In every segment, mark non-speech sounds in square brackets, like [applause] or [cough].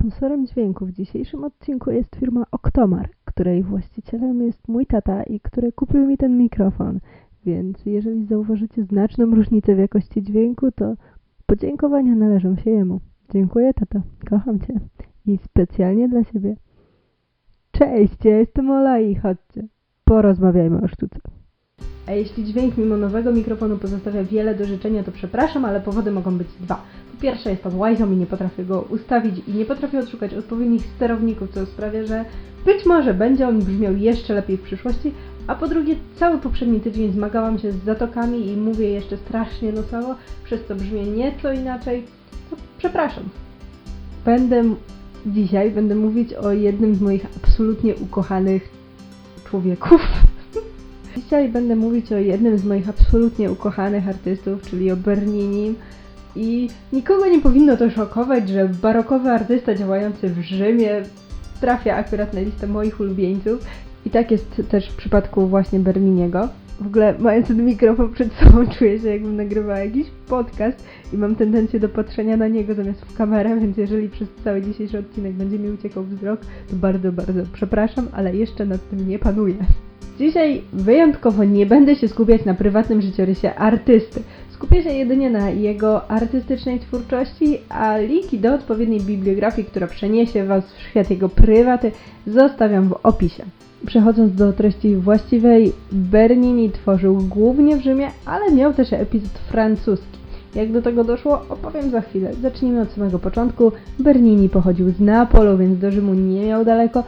Sponsorem dźwięku w dzisiejszym odcinku jest firma Octomar, której właścicielem jest mój tata i który kupił mi ten mikrofon. Więc jeżeli zauważycie znaczną różnicę w jakości dźwięku, to podziękowania należą się jemu. Dziękuję, tato. Kocham cię. I specjalnie dla siebie. Cześć, ja jestem Ola i chodźcie. Porozmawiajmy o sztuce. A jeśli dźwięk mimo nowego mikrofonu pozostawia wiele do życzenia, to przepraszam, ale powody mogą być dwa. Pierwsze jest on łajzą i nie potrafię go ustawić i nie potrafię odszukać odpowiednich sterowników, co sprawia, że być może będzie on brzmiał jeszcze lepiej w przyszłości, a po drugie cały poprzedni tydzień zmagałam się z zatokami i mówię jeszcze strasznie losowo, przez co brzmię nieco inaczej. To przepraszam. Będę dzisiaj będę mówić o jednym z moich absolutnie ukochanych człowieków. [laughs] Dzisiaj będę mówić o jednym z moich absolutnie ukochanych artystów, czyli o Berninim. I nikogo nie powinno to szokować, że barokowy artysta działający w Rzymie trafia akurat na listę moich ulubieńców. I tak jest też w przypadku właśnie Berniniego. W ogóle mając ten mikrofon przed sobą [laughs] czuję się jakbym nagrywała jakiś podcast i mam tendencję do patrzenia na niego zamiast w kamerę, więc jeżeli przez cały dzisiejszy odcinek będzie mi uciekał wzrok, to bardzo, bardzo przepraszam, ale jeszcze nad tym nie panuję. Dzisiaj wyjątkowo nie będę się skupiać na prywatnym życiorysie artysty. Skupię się jedynie na jego artystycznej twórczości, a linki do odpowiedniej bibliografii, która przeniesie Was w świat jego prywaty, zostawiam w opisie. Przechodząc do treści właściwej, Bernini tworzył głównie w Rzymie, ale miał też epizod francuski. Jak do tego doszło, opowiem za chwilę. Zacznijmy od samego początku. Bernini pochodził z Neapolu, więc do Rzymu nie miał daleko.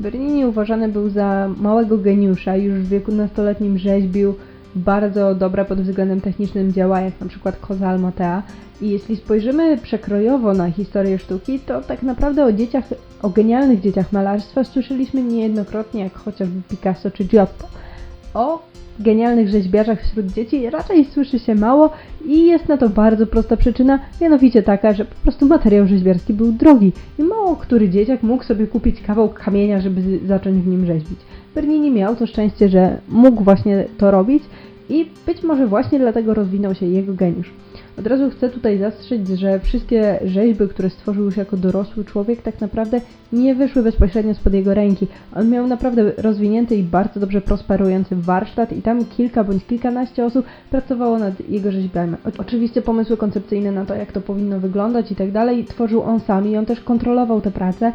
Bernini uważany był za małego geniusza, już w wieku nastoletnim rzeźbił bardzo dobre pod względem technicznym dzieła, jak na przykład Koza Almatea. I jeśli spojrzymy przekrojowo na historię sztuki, to tak naprawdę o dzieciach, o genialnych dzieciach malarstwa słyszeliśmy niejednokrotnie, jak chociażby Picasso czy Giotto. O genialnych rzeźbiarzach wśród dzieci raczej słyszy się mało i jest na to bardzo prosta przyczyna, mianowicie taka, że po prostu materiał rzeźbiarski był drogi i mało który dzieciak mógł sobie kupić kawał kamienia, żeby zacząć w nim rzeźbić. Bernini miał to szczęście, że mógł właśnie to robić i być może właśnie dlatego rozwinął się jego geniusz. Od razu chcę tutaj zastrzec, że wszystkie rzeźby, które stworzył już jako dorosły człowiek, tak naprawdę nie wyszły bezpośrednio spod jego ręki. On miał naprawdę rozwinięty i bardzo dobrze prosperujący warsztat i tam kilka bądź kilkanaście osób pracowało nad jego rzeźbami. Oczywiście pomysły koncepcyjne na to, jak to powinno wyglądać i tak dalej, tworzył on sam i on też kontrolował te prace,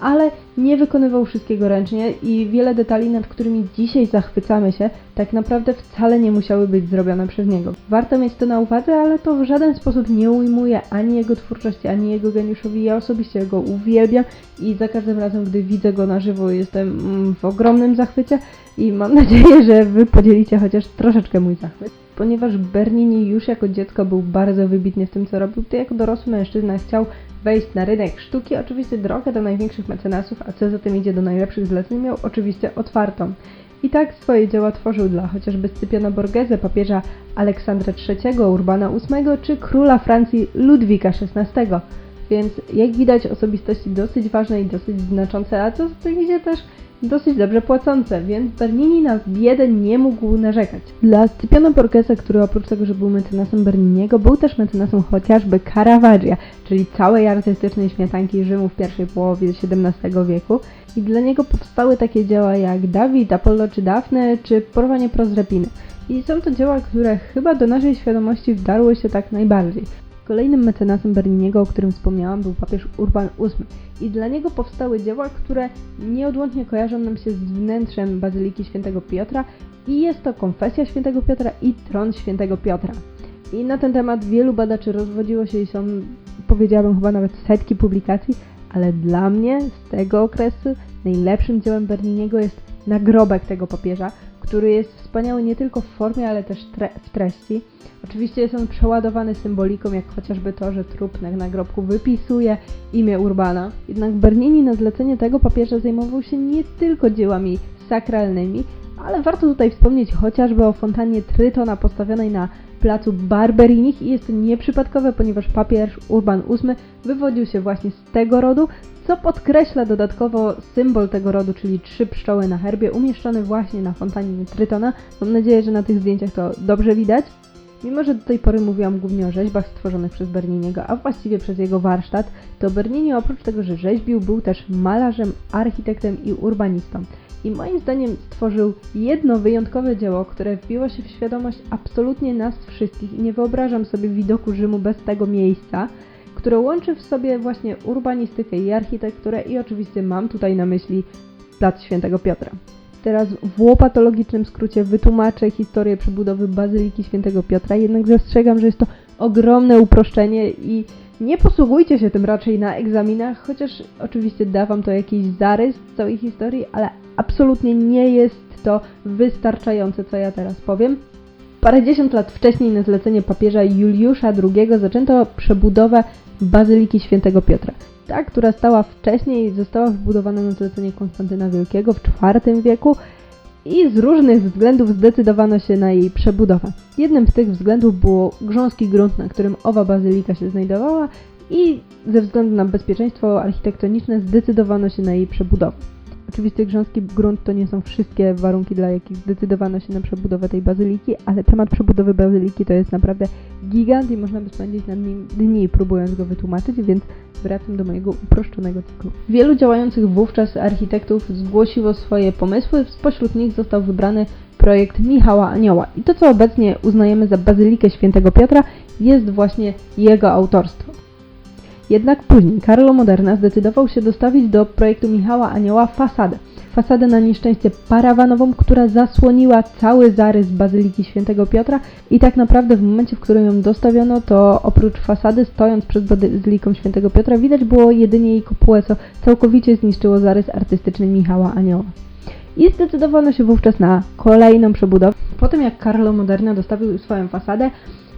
ale nie wykonywał wszystkiego ręcznie i wiele detali, nad którymi dzisiaj zachwycamy się, tak naprawdę wcale nie musiały być zrobione przez niego. Warto mieć to na uwadze, ale to w żaden sposób nie ujmuje ani jego twórczości, ani jego geniuszowi. Ja osobiście go uwielbiam i za każdym razem, gdy widzę go na żywo, jestem mm, w ogromnym zachwycie i mam nadzieję, że wy podzielicie chociaż troszeczkę mój zachwyt. Ponieważ Bernini już jako dziecko był bardzo wybitny w tym, co robił, to jako dorosły mężczyzna chciał wejść na rynek sztuki. Oczywiście drogę do największych mecenasów, a co za tym idzie do najlepszych zleceń, miał oczywiście otwartą. I tak swoje dzieła tworzył dla chociażby Scypiana Borgese, papieża Aleksandra III, Urbana VIII czy króla Francji Ludwika XVI. Więc jak widać osobistości dosyć ważne i dosyć znaczące, a co za tym idzie też dosyć dobrze płacące, więc Bernini na biedę nie mógł narzekać. Dla Scypiana Borgese, który oprócz tego, że był mecenasem Berniniego, był też mecenasem chociażby Caravaggia, czyli całej artystycznej śmietanki Rzymu w pierwszej połowie XVII wieku. I dla niego powstały takie dzieła jak Dawid, Apollo czy Dafne, czy Porwanie Prozrepiny. I są to dzieła, które chyba do naszej świadomości wdarły się tak najbardziej. Kolejnym mecenasem Berniniego, o którym wspomniałam, był papież Urban VIII. I dla niego powstały dzieła, które nieodłącznie kojarzą nam się z wnętrzem Bazyliki Świętego Piotra i jest to Konfesja Świętego Piotra i Tron Świętego Piotra. I na ten temat wielu badaczy rozwodziło się i są, powiedziałabym, chyba nawet setki publikacji, ale dla mnie z tego okresu najlepszym dziełem Berniniego jest nagrobek tego papieża, który jest wspaniały nie tylko w formie, ale też tre- w treści. Oczywiście jest on przeładowany symboliką, jak chociażby to, że trup na nagrobku wypisuje imię Urbana. Jednak Bernini na zlecenie tego papieża zajmował się nie tylko dziełami sakralnymi, ale warto tutaj wspomnieć chociażby o fontannie Trytona postawionej na placu Barberinich i jest to nieprzypadkowe, ponieważ papież Urban VIII wywodził się właśnie z tego rodu, co podkreśla dodatkowo symbol tego rodu, czyli trzy pszczoły na herbie, umieszczony właśnie na fontannie Trytona. Mam nadzieję, że na tych zdjęciach to dobrze widać. Mimo, że do tej pory mówiłam głównie o rzeźbach stworzonych przez Berniniego, a właściwie przez jego warsztat, to Bernini oprócz tego, że rzeźbił, był też malarzem, architektem i urbanistą. I moim zdaniem stworzył jedno wyjątkowe dzieło, które wbiło się w świadomość absolutnie nas wszystkich i nie wyobrażam sobie widoku Rzymu bez tego miejsca, które łączy w sobie właśnie urbanistykę i architekturę i oczywiście mam tutaj na myśli Plac Świętego Piotra. Teraz w łopatologicznym skrócie wytłumaczę historię przebudowy Bazyliki Świętego Piotra, jednak zastrzegam, że jest to ogromne uproszczenie i nie posługujcie się tym raczej na egzaminach, chociaż oczywiście da wam to jakiś zarys całej historii, ale absolutnie nie jest to wystarczające, co ja teraz powiem. Parędziesiąt lat wcześniej na zlecenie papieża Juliusza II zaczęto przebudowę Bazyliki Świętego Piotra. Ta, która stała wcześniej, została wybudowana na zlecenie Konstantyna Wielkiego w IV wieku i z różnych względów zdecydowano się na jej przebudowę. Jednym z tych względów było grząski grunt, na którym owa bazylika się znajdowała i ze względu na bezpieczeństwo architektoniczne zdecydowano się na jej przebudowę. Oczywiście grząski grunt to nie są wszystkie warunki, dla jakich zdecydowano się na przebudowę tej bazyliki, ale temat przebudowy bazyliki to jest naprawdę gigant i można by spędzić nad nim dni próbując go wytłumaczyć, więc wracam do mojego uproszczonego cyklu. Wielu działających wówczas architektów zgłosiło swoje pomysły, spośród nich został wybrany projekt Michała Anioła. I to, co obecnie uznajemy za Bazylikę Świętego Piotra, jest właśnie jego autorstwo. Jednak później Carlo Moderna zdecydował się dostawić do projektu Michała Anioła fasadę. Fasadę na nieszczęście parawanową, która zasłoniła cały zarys Bazyliki Świętego Piotra i tak naprawdę w momencie, w którym ją dostawiono, to oprócz fasady, stojąc przed Bazyliką Świętego Piotra, widać było jedynie jej kopułę, co całkowicie zniszczyło zarys artystyczny Michała Anioła. I zdecydowano się wówczas na kolejną przebudowę. Po tym jak Carlo Moderna dostawił swoją fasadę,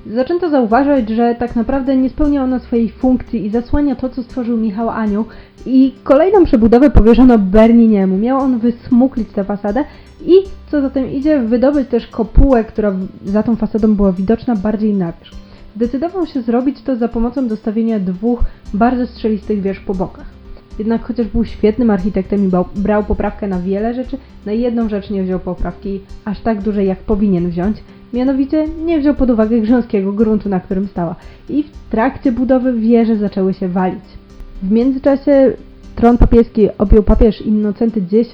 zaczęto zauważać, że tak naprawdę nie spełnia ona swojej funkcji i zasłania to, co stworzył Michał Anioł. I kolejną przebudowę powierzono Berniniemu. Miał on wysmuklić tę fasadę i, co za tym idzie, wydobyć też kopułę, która za tą fasadą była widoczna bardziej na wierzch. Zdecydował się zrobić to za pomocą dostawienia dwóch bardzo strzelistych wież po bokach. Jednak chociaż był świetnym architektem i brał poprawkę na wiele rzeczy, na jedną rzecz nie wziął poprawki aż tak dużej, jak powinien wziąć. Mianowicie nie wziął pod uwagę grząskiego gruntu, na którym stała. I w trakcie budowy wieże zaczęły się walić. W międzyczasie tron papieski objął papież Innocenty X,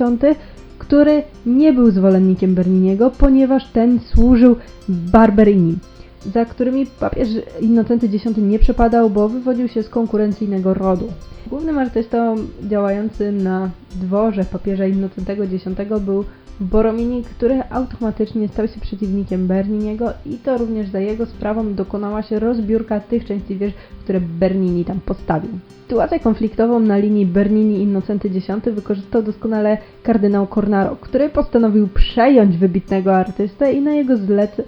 który nie był zwolennikiem Berniniego, ponieważ ten służył Barberini, za którymi papież Innocenty X nie przepadał, bo wywodził się z konkurencyjnego rodu. Głównym artystą działającym na dworze papieża Innocentego X był Boromini, który automatycznie stał się przeciwnikiem Berniniego i to również za jego sprawą dokonała się rozbiórka tych części wież, które Bernini tam postawił. Sytuację konfliktową na linii Bernini-Innocenty X wykorzystał doskonale kardynał Cornaro, który postanowił przejąć wybitnego artystę i na jego zlece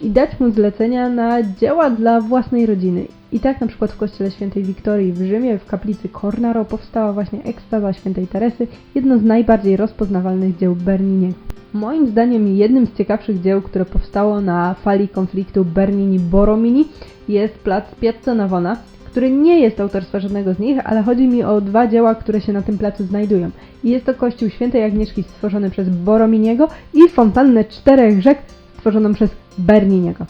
i dać mu zlecenia na dzieła dla własnej rodziny. I tak na przykład w kościele świętej Wiktorii w Rzymie w kaplicy Cornaro powstała właśnie ekstaza świętej Teresy, jedno z najbardziej rozpoznawalnych dzieł Berniniego. Moim zdaniem jednym z ciekawszych dzieł, które powstało na fali konfliktu Bernini-Boromini jest plac Piazza Navona, który nie jest autorstwa żadnego z nich, ale chodzi mi o dwa dzieła, które się na tym placu znajdują. I jest to kościół świętej Agnieszki stworzony przez Borominiego i fontannę czterech rzek stworzoną przez Berniniego.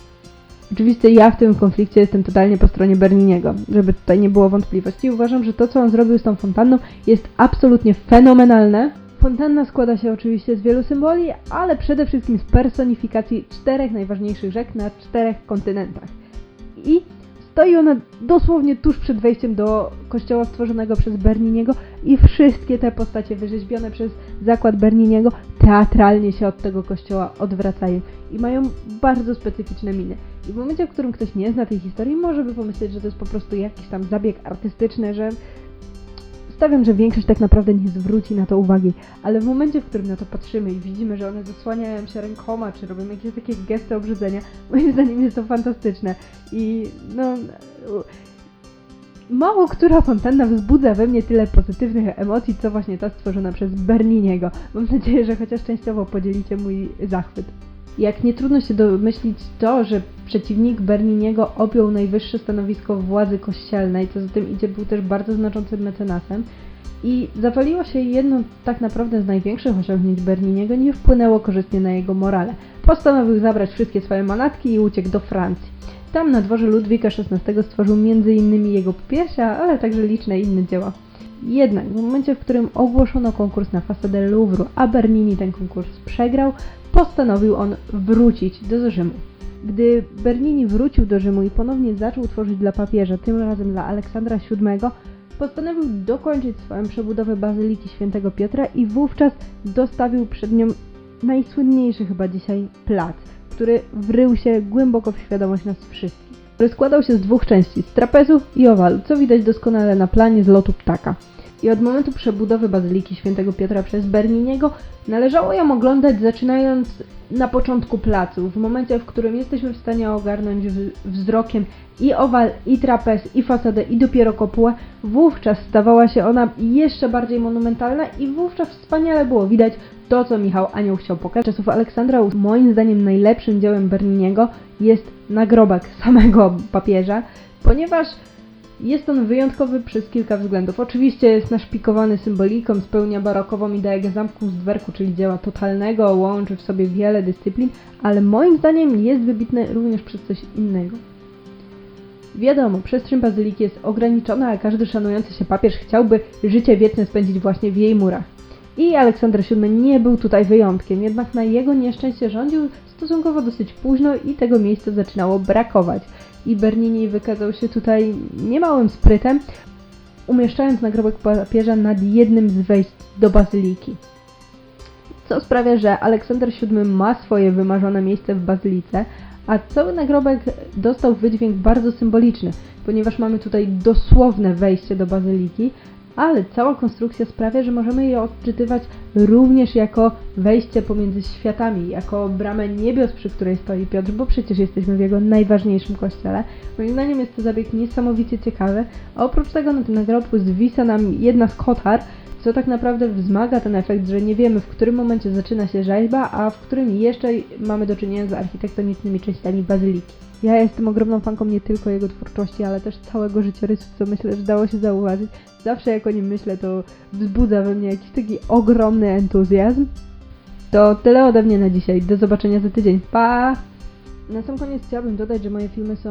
Oczywiście ja w tym konflikcie jestem totalnie po stronie Berniniego, żeby tutaj nie było wątpliwości. Uważam, że to, co on zrobił z tą fontanną, jest absolutnie fenomenalne. Fontanna składa się oczywiście z wielu symboli, ale przede wszystkim z personifikacji czterech najważniejszych rzek na czterech kontynentach. I stoi ona dosłownie tuż przed wejściem do kościoła stworzonego przez Berniniego i wszystkie te postacie wyrzeźbione przez zakład Berniniego teatralnie się od tego kościoła odwracają i mają bardzo specyficzne miny. I w momencie, w którym ktoś nie zna tej historii, może by pomyśleć, że to jest po prostu jakiś tam zabieg artystyczny, że stawiam, że większość tak naprawdę nie zwróci na to uwagi, ale w momencie, w którym na to patrzymy i widzimy, że one zasłaniają się rękoma, czy robią jakieś takie gesty obrzydzenia, [laughs] moim zdaniem jest to fantastyczne. I no... Mało która fontanna wzbudza we mnie tyle pozytywnych emocji, co właśnie ta stworzona przez Berniniego. Mam nadzieję, że chociaż częściowo podzielicie mój zachwyt. Jak nie trudno się domyślić to, że przeciwnik Berniniego objął najwyższe stanowisko władzy kościelnej, co za tym idzie był też bardzo znaczącym mecenasem, I zawaliło się jedno tak naprawdę z największych osiągnięć Berniniego, nie wpłynęło korzystnie na jego morale. Postanowił zabrać wszystkie swoje manatki i uciekł do Francji. Tam na dworze Ludwika XVI stworzył m.in. jego popiersia, ale także liczne inne dzieła. Jednak w momencie, w którym ogłoszono konkurs na fasadę Louvru, a Bernini ten konkurs przegrał, postanowił on wrócić do Rzymu. Gdy Bernini wrócił do Rzymu i ponownie zaczął tworzyć dla papieża, tym razem dla Aleksandra VII, postanowił dokończyć swoją przebudowę Bazyliki Świętego Piotra i wówczas dostawił przed nią najsłynniejszy chyba dzisiaj plac, który wrył się głęboko w świadomość nas wszystkich. Który składał się z dwóch części, z trapezu i owalu, co widać doskonale na planie z lotu ptaka. I od momentu przebudowy Bazyliki Świętego Piotra przez Berniniego należało ją oglądać zaczynając na początku placu, w momencie, w którym jesteśmy w stanie ogarnąć wzrokiem i owal, i trapez, i fasadę, i dopiero kopułę, wówczas stawała się ona jeszcze bardziej monumentalna i wówczas wspaniale było widać to, co Michał Anioł chciał pokazać. Czasów Aleksandra, moim zdaniem najlepszym dziełem Berniniego jest nagrobek samego papieża, ponieważ jest on wyjątkowy przez kilka względów. Oczywiście jest naszpikowany symboliką, spełnia barokową ideę zamku z dwerku, czyli dzieła totalnego, łączy w sobie wiele dyscyplin, ale moim zdaniem jest wybitny również przez coś innego. Wiadomo, przestrzeń bazyliki jest ograniczona, a każdy szanujący się papież chciałby życie wieczne spędzić właśnie w jej murach. I Aleksander VII nie był tutaj wyjątkiem, jednak na jego nieszczęście rządził stosunkowo dosyć późno i tego miejsca zaczynało brakować. I Bernini wykazał się tutaj niemałym sprytem, umieszczając nagrobek papieża nad jednym z wejść do bazyliki. Co sprawia, że Aleksander VII ma swoje wymarzone miejsce w bazylice, a cały nagrobek dostał wydźwięk bardzo symboliczny, ponieważ mamy tutaj dosłowne wejście do bazyliki, ale cała konstrukcja sprawia, że możemy je odczytywać również jako wejście pomiędzy światami, jako bramę niebios, przy której stoi Piotr, bo przecież jesteśmy w jego najważniejszym kościele. Moim zdaniem jest to zabieg niesamowicie ciekawy, a oprócz tego na tym nagrobku zwisa nam jedna z kotar, co tak naprawdę wzmaga ten efekt, że nie wiemy w którym momencie zaczyna się rzeźba, a w którym jeszcze mamy do czynienia z architektonicznymi częściami bazyliki. Ja jestem ogromną fanką nie tylko jego twórczości, ale też całego życiorysu, co myślę, że dało się zauważyć. Zawsze jak o nim myślę, to wzbudza we mnie jakiś taki ogromny entuzjazm. To tyle ode mnie na dzisiaj. Do zobaczenia za tydzień. Pa! Na sam koniec chciałabym dodać, że moje filmy są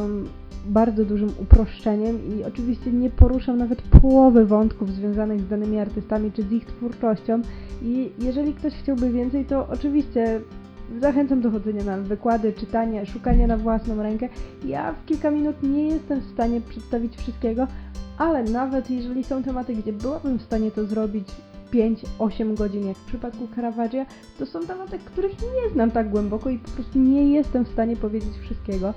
bardzo dużym uproszczeniem i oczywiście nie poruszam nawet połowy wątków związanych z danymi artystami czy z ich twórczością. I jeżeli ktoś chciałby więcej, to oczywiście zachęcam do chodzenia na wykłady, czytania, szukania na własną rękę. Ja w kilka minut nie jestem w stanie przedstawić wszystkiego, ale nawet jeżeli są tematy, gdzie byłabym w stanie to zrobić 5-8 godzin, jak w przypadku Caravaggia, to są tematy, których nie znam tak głęboko i po prostu nie jestem w stanie powiedzieć wszystkiego.